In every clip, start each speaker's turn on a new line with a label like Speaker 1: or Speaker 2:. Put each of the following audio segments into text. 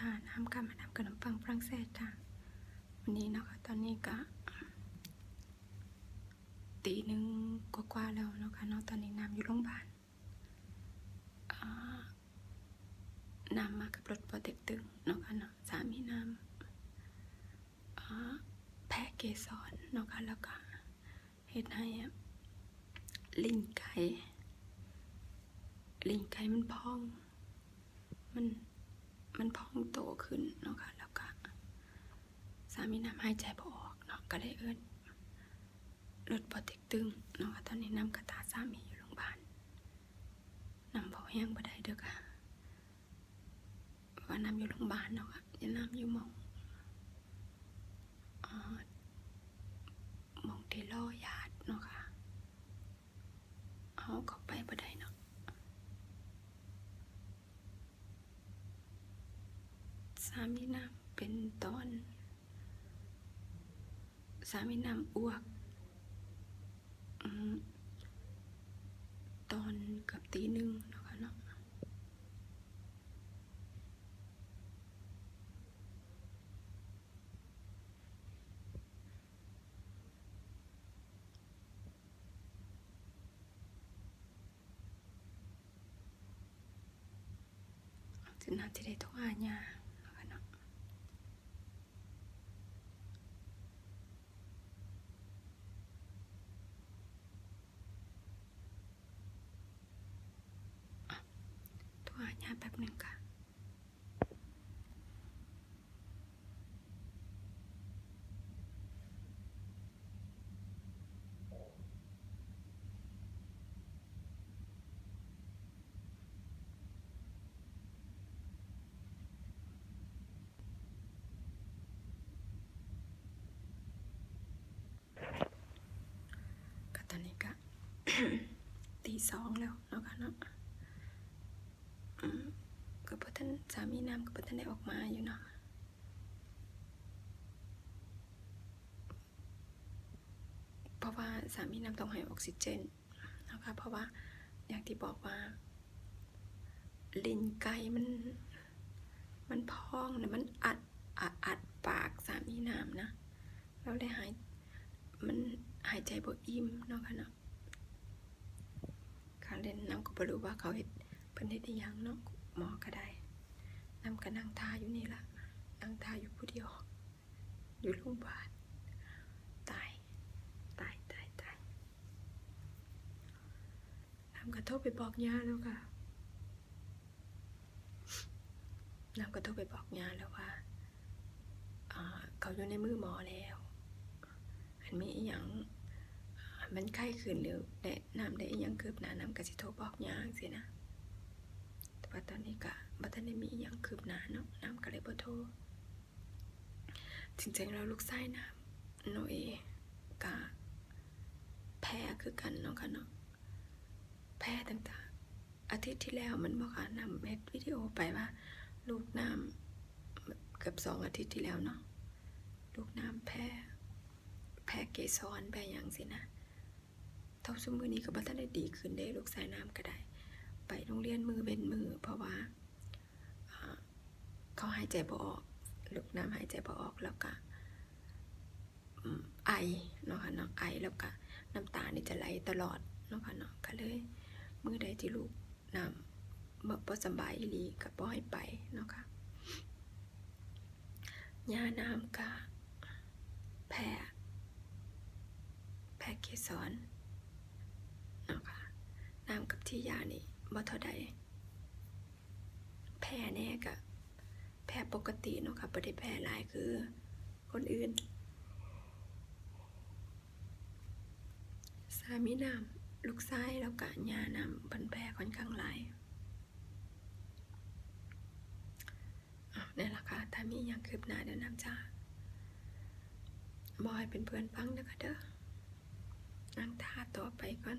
Speaker 1: จ้าน้ำกับมาน้ำกับน้ำปังฝรั่งเศสจ้าวันนี้เนาะคะตอนนี้ก็ตีหนึ่งกว่าๆแล้วเนาะคะเนาะตอนนี้น้ำอยู่โรงพยาบาลน้ำมากับรถปอเต็กตึงเนาะคะเนาะสามีน้ำแพ้เกสรเนาะคะแล้วก็เฮ็ดให้อะลิ้นไก่ลิ้นไก่มันพองมัน มันพองโตขึ้นเนาะค่ะแล้วก็สามีน้ำหายใจพอออกเนาะก็เลยเอิ้นรถปอเต็กตึงเนาะค่ะตอนนี้น้ำกระตาสามีอยู่โรงพยาบาลน้ำเบาแห้งบ่ได้เด้อค่ะว่าน้ำอยู่โรงพยาบาลเนาะค่ะย่าน้ำอยู่หมองหมองที่รอญาติเนาะค่ะเอาเข้าไปบ่ได้เนาะสามีน้ำเป็นตอน สามีน้ำอ้วกอตอนกับตีหนึ่งนะคะเนาะจะน่าจะได้โทรหาญาเนาะคะเนาะ โทรหาญาติแป๊บหนึ่งค่ะตอนนี้ก็ตีสองแล้วเนาะค่ะเนาะ ท่านสามีน้ำก็เพราะท่านได้ออกมาอยู่เนาะเพราะว่าสามีน้ำต้องให้ออกซิเจนนะคะเพราะว่าอย่างที่บอกว่าลิ้นไก่มัน มันพองนะมันอัดอัดอัดปากสามีน้ำนะเราได้หายมันหายใจบ่อิ่มเนาะค่ะเนาะการเล่นน้ำก็บ่รู้ว่าเขาเฮ็ดเพิ่นเฮ็ดได้ยังเนาะหมอก็ได้ นำก็นั่งทาอยู่นี่ละนั่งทาอยู่ผู้เดียว อยู่โรงพยาบาลตาย ตายตายตายน้ำก็โทรไปบอกยาแล้วค่ะน้ำก็โทรไปบอกยาแล้วว่าเขาอยู่ในมือหมอแล้วอันมีอหยังอ่ามันไข้ขึ้นหรือได้น้ำได้อหยังคืบหน้าน้ำก็สิโทรบอกยาจังซี่นะ ว่าตอนนี้ก็บ่ทันได้มีอหยังคืบหน้าเนาะน้ำก็เลยบ่โทรจริงๆแล้วลูกชายน้ำน้อยก็แพ้คือกันเนาะค่ะเนาะแพ้ต่างๆอาทิตย์ที่แล้วมันบอกค่ะนำเฮ็ดวิดีโอไปว่า ลูกน้ำเกือบสองอาทิตย์ที่แล้วเนาะลูกน้ำแพ้แพ้เกสรแพ้หยังสินะเท่าซุมื้อนี้ก็บ่ทันได้ดีขึ้นเด้ลูกชายน้ำก็ได้ ไปโรงเรียนมือเป็นมือ เพราะว่าเขาหายใจบ่ออกลูกน้ำหายใจบ่ออกแล้วก็ไอเนาะค่ะเนาะไอแล้วก็น้ำตานี่จะไหลตลอดเนาะค่ะเนาะก็เลยมือใดที่ลูกน้ำบ่บ่สบายอีหลีก็บ่ให้ไปเนาะค่ะยาน้ำก็แพ้แพ้เกสรเนาะค่ะน้ำกับที่ยานี่ บ่เท่าใดแพ้แน่กะแพ้ปกติเนาะค่ะบ่ได้แพ้หลายคือ คนอื่น สามีน้ำลูกชายแล้วก็ยาน้ำเพิ่นแพ้ค่อนข้างหลายอ่นี่นล่ะค่ะถ้ามีหยังคืบหน้าเดี๋ยวน้ำจะบอกให้เป็นเพื่อนฟังนะคะเด้อนั่งท่าต่อไปก่อน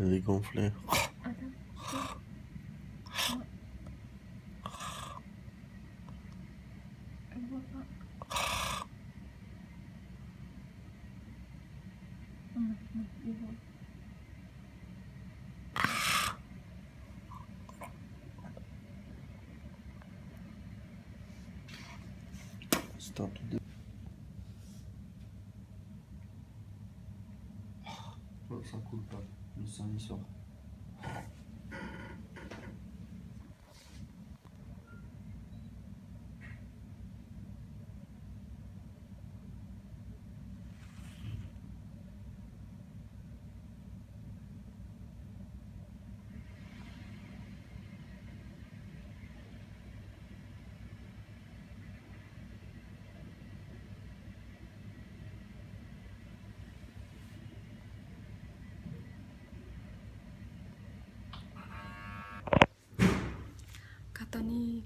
Speaker 1: Ele. Está tudo 안녕 히.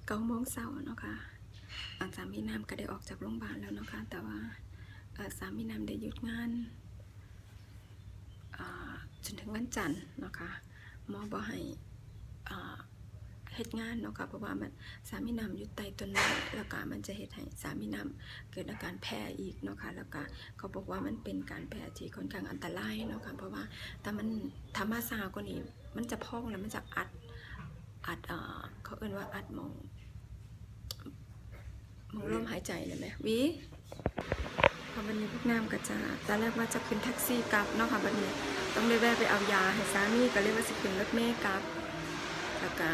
Speaker 1: เก้าโมงเช้าเนาะค่ะสามีน้ำก็ได้ออกจากโรงพยาบาลแล้วเนาะค่ะแต่ว่าสามีน้ำได้หยุดงานจนถึงวันจันทร์เนาะค่ะหมอบอกให้เฮ็ดงานเนาะค่ะเพราะว่ามันสามีน้ำอยู่ใต้ต้นไม้แล้วก็มันจะเฮ็ดให้สามีน้ำเกิดอาการแพ้อีกเนาะค่ะแล้วก็เขาบอกว่ามันเป็นการแพ้ที่ค่อนข้างอันตรายเนาะค่ะเพราะว่าถ้ามันถ้ามาซากว่านี้มันจะพองแล้วมันจะอัดอัดเขาเอ่นว่าอัดมอง หมองลมหายใจเลยไหมวิพอวันนี้พวกน้ำก็จะตอนแรกว่าจะขึ้นแท็กซี่กลับเนาะค่ะวันนี้ต้องได้แวะไปเอายาให้สามีก็เลยกว่าสิขึ้นรถเมล์กลับแล้วก็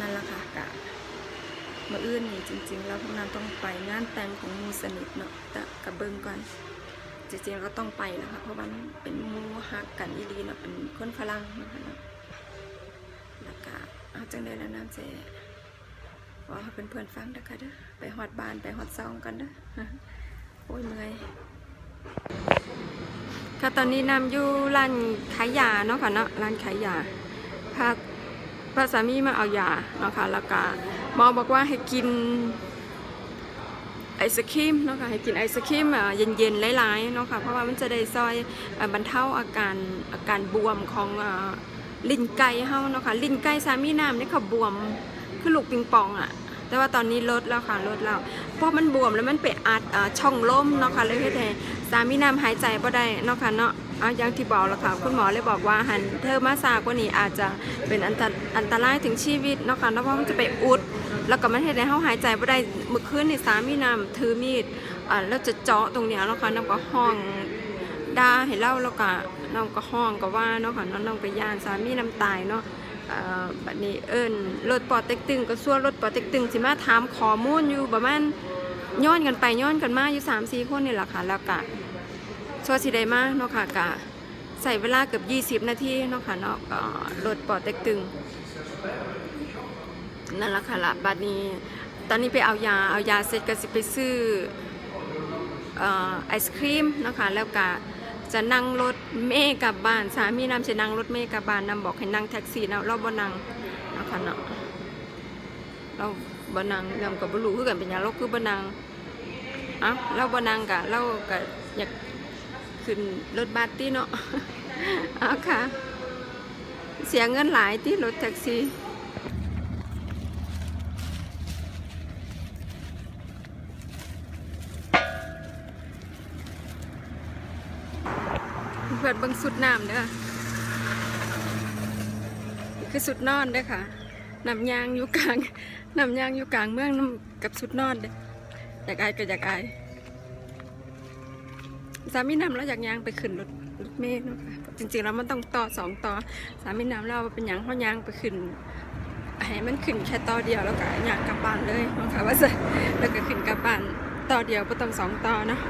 Speaker 1: นั่นแหละค่ะกะเมื่ออื่นนี่จริง ๆ แล้วพวกน้ำต้องไปงานแต่งของมูสนิทเนาะแต่กับเบิ้งก่อนจริงๆเราต้องไปแล้วค่ะเพราะว่ามันเป็นมูฮักกันอีดีเนาะเป็นคนฝรั่งนะคะเนาะแล้วก็เอาจังได้แล้วน้ำเจ ว่าให้เพื่อนๆฟังเด้อค่ะเด้อไปฮอดบานไปฮอดซองกันเด้อโอ้ยเมื่อยค่ะตอนนี้นำอยู่ร้านขายยาเนาะค่ะเนาะร้านขายยาพาพาสามีมาเอายาเนาะค่ะแล้วก็หมอบอกว่าให้กินไอศครีมเนาะค่ะให้กินไอศครีมเย็นๆหลายๆเนาะค่ะเพราะว่ามันจะได้ซอยบรรเทาอาการอาการบวมของลิ้นไก่เฮาเนาะค่ะลิ้นไก่สามีน้ำนี่เขาบวมคือลูกปิงปองอะ แต่ว่าตอนนี้ลดแล้วค่ะลดแล้วเพราะมันบวมแล้วมันไปอัดช่องลมเนาะค่ะเลยเฮ็ดให้สามีน้ำหายใจบ่ได้เนาะค่ะเนาะอาอย่างที่บอกแล้วค่ะคุณหมอเลยบอกว่าหันเธอมาซากว่านี้อาจจะเป็นอันตรอันตรายถึงชีวิตเนาะค่ะเพราะมันจะไปอุด แล้วก็มันเฮ็ดให้เฮาหายใจบ่ได้เมื่อคืนนี่สามีน้ำถือมีดอ่าแล้วจะเจาะตรงเนี้ยเนาะค่ะน้ำก็ห้องด่าให้เล่าแล้วก็น้องก็ห้องก็ว่าเนาะค่ะน้องน้องไปย่านสามีน้ำตายเนาะ บัดนี้เอิ้นรถปอเต็กตึงก็ซั่วรถปอเต็กตึงสิมาถามข้อมูลอยู่ประมาณย้อนกันไปย้อนกันมาอยู่3 4คนนี่แหละค่ะแล้วก็ชัวสิได้มาเนาะค่ะก็ใส่เวลาเกือบ20 นาทีเนาะค่ะเนาะก็รถปอเต็กตึงนั่นแหละค่ะละบัดนี้ตอนนี้ไปเอายาเอายาเสร็จก็สิไปซื้อไอศครีมเนาะค่ะแล้วก็ จะนั่งรถเมย์กลับบ้านสามีนำจะนั่งรถเมย์กลับบ้านนำบอกให้นั่งแท็กซี่นะเราบ่นั่งนะคะเนาะเราบ่นั่งนำกับบ่รู้คือกันเป็นยังเราคือบ่นั่งอ้าเราบ่นั่งกะเราก็อยากขึ้นรถบัสติเนาะเอาค่ะ เสียเงินหลายที่รถแท็กซี่ เพื่อนเบิ่งสุดน้ำเด้อคือสุดนอนเด้อค่ะน้ำยางอยู่กลางน้ำยางอยู่กลางเมืองน้ำกับสุดนอนเด้ออยากอายก็อยากอายสามีนำแล้วอยากยางไปขึ้นรถรถเมล์เนาะค่ะจริงๆแล้วมันต้องต่อสองต่อสามีนำเราเป็นยังเขายางไปขึ้นให้มันขึ้นแค่ต่อเดียวแล้วก็ยางกลับบ้านเลยเนาะค่ะว่าจะแล้วก็ขึ้นกลับบ้านต่อเดียวไม่ต้องสองต่อเนาะ